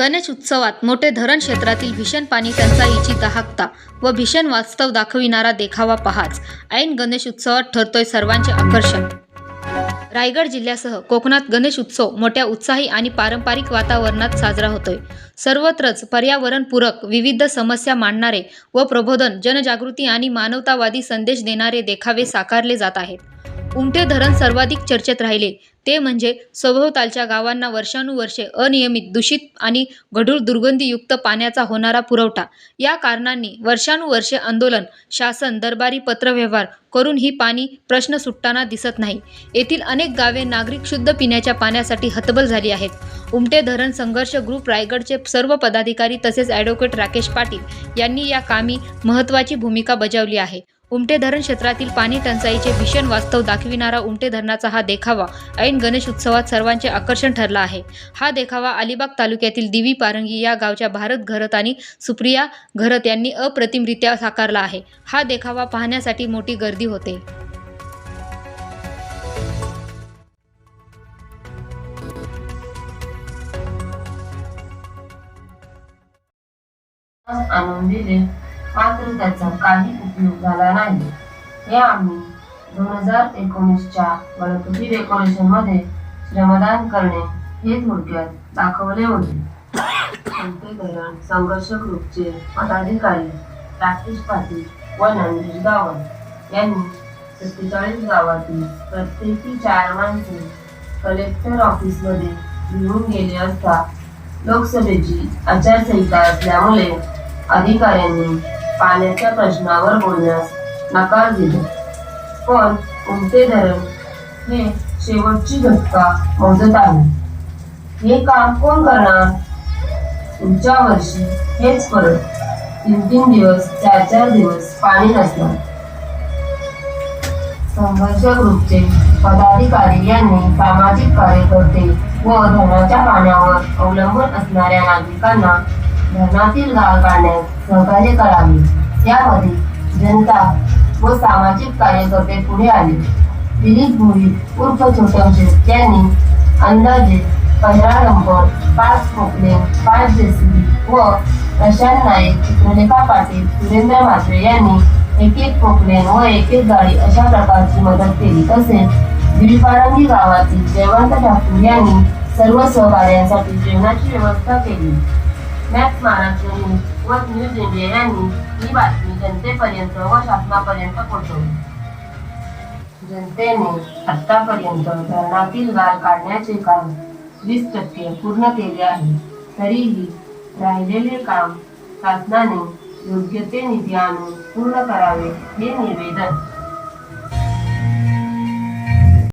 गणेश उत्सवात मोठे धरण क्षेत्रातील भीषण पाणी टंचाईची दाहकता व भीषण वास्तव दाखविणारा देखावा पहाच. ऐन गणेश उत्सवात ठरतोय सर्वांचे आकर्षण. रायगड जिल्ह्यासह कोकणात गणेश उत्सव मोठ्या उत्साही आणि पारंपरिक वातावरणात साजरा होतोय. सर्वत्रच पर्यावरणपूरक विविध समस्या मांडणारे व प्रबोधन जनजागृती आणि मानवतावादी संदेश देणारे देखावे साकारले जात आहेत. उमटे धरण सर्वाधिक चर्चेत राहिले. ते म्हणजे सभोवतालच्या गावांना वर्षानुवर्षे अनियमित दूषित आणि गढूळ दुर्गंधीयुक्त पाण्याचा होणारा पुरवठा. या कारणांनी वर्षानुवर्षे आंदोलन शासन दरबारी पत्रव्यवहार करून ही पाणी प्रश्न सुटताना दिसत नाही. येथील अनेक गावे नागरिक शुद्ध पिण्याच्या पाण्यासाठी हतबल झाली आहेत. उमटे धरण संघर्ष ग्रुप रायगडचे सर्व पदाधिकारी तसेच ॲडव्होकेट राकेश पाटील यांनी या कामी महत्त्वाची भूमिका बजावली आहे. उमटे धरण क्षेत्रातील पाणी टंचाईचे भीषण वास्तव दाखविणारा उमटे धरणाचा हा देखावा ऐन गणेश उत्सवात सर्वांचे आकर्षण ठरला आहे. हा देखावा अलिबाग तालुक्यातील दिवी पारंगी या गावच्या भारत घरत आणि सुप्रिया घरत यांनी अप्रतिमरित्या साकारला आहे. हा देखावा पाहण्यासाठी मोठी गर्दी होते. आनंदी मात्र त्याचा काही उपयोग झाला नाही. हे आम्ही दोन हजार एकोणीसच्या गणपती डेकोरेशनमध्ये श्रमदान करणे हे थोडक्यात दाखवले होते. आमचे धरण संघर्ष ग्रुपचे पदाधिकारी राकेश पाटील व नंदीश गावत यांनी सत्तेचाळीस गावातील प्रत्येकी चार माणसे कलेक्टर ऑफिसमध्ये घेऊन गेले असता लोकसभेची आचारसंहिता असल्यामुळे अधिकाऱ्यांनी पाण्याच्या प्रश्नावर बोलण्यास नकार दिला. पण उमटे धरण हे शेवटची घटका मोजत आहे? हे काम कोण करणार? पुढच्या वर्षी हेच परत. तीन तीन दिवस चार चार दिवस पाणी नसणार. संघर्ष ग्रुपचे पदाधिकारी यांनी सामाजिक कार्यकर्ते व धरणाच्या पाण्यावर अवलंबून असणाऱ्या नागरिकांना धरणातील गाळ काढण्यास सहकार्य करावे. त्यामध्ये जनता व सामाजिक कार्यकर्ते पुढे आले. दिलीप भोई उर्फ छोटम यांनी अंदाजे पंधरा नंबर पाच खोकले पाच जेसीबी व प्रशांत नाईक चित्रलेखा पाटील सुरेंद्र म्हात्रे यांनी एक एक खोकलेन व एक एक गाडी अशा प्रकारची मदत केली. तसेच बिलपारंगी गावातील जयवंत ठाकूर यांनी सर्व सहकार्यांसाठी जेवणाची व्यवस्था केली. मॅक्स महाराष्ट्र न्यूज व न्यूज इंडिया यांनी ही बातमी जनतेपर्यंत व शासनापर्यंत पोहोचवली. जनतेने आतापर्यंत धरणातील गाळ काढण्याचे काम वीस टक्के पूर्ण केले आहे. तरीही राहिलेले काम शासनाने योग्य ते निधी आणून पूर्ण करावे हे निवेदन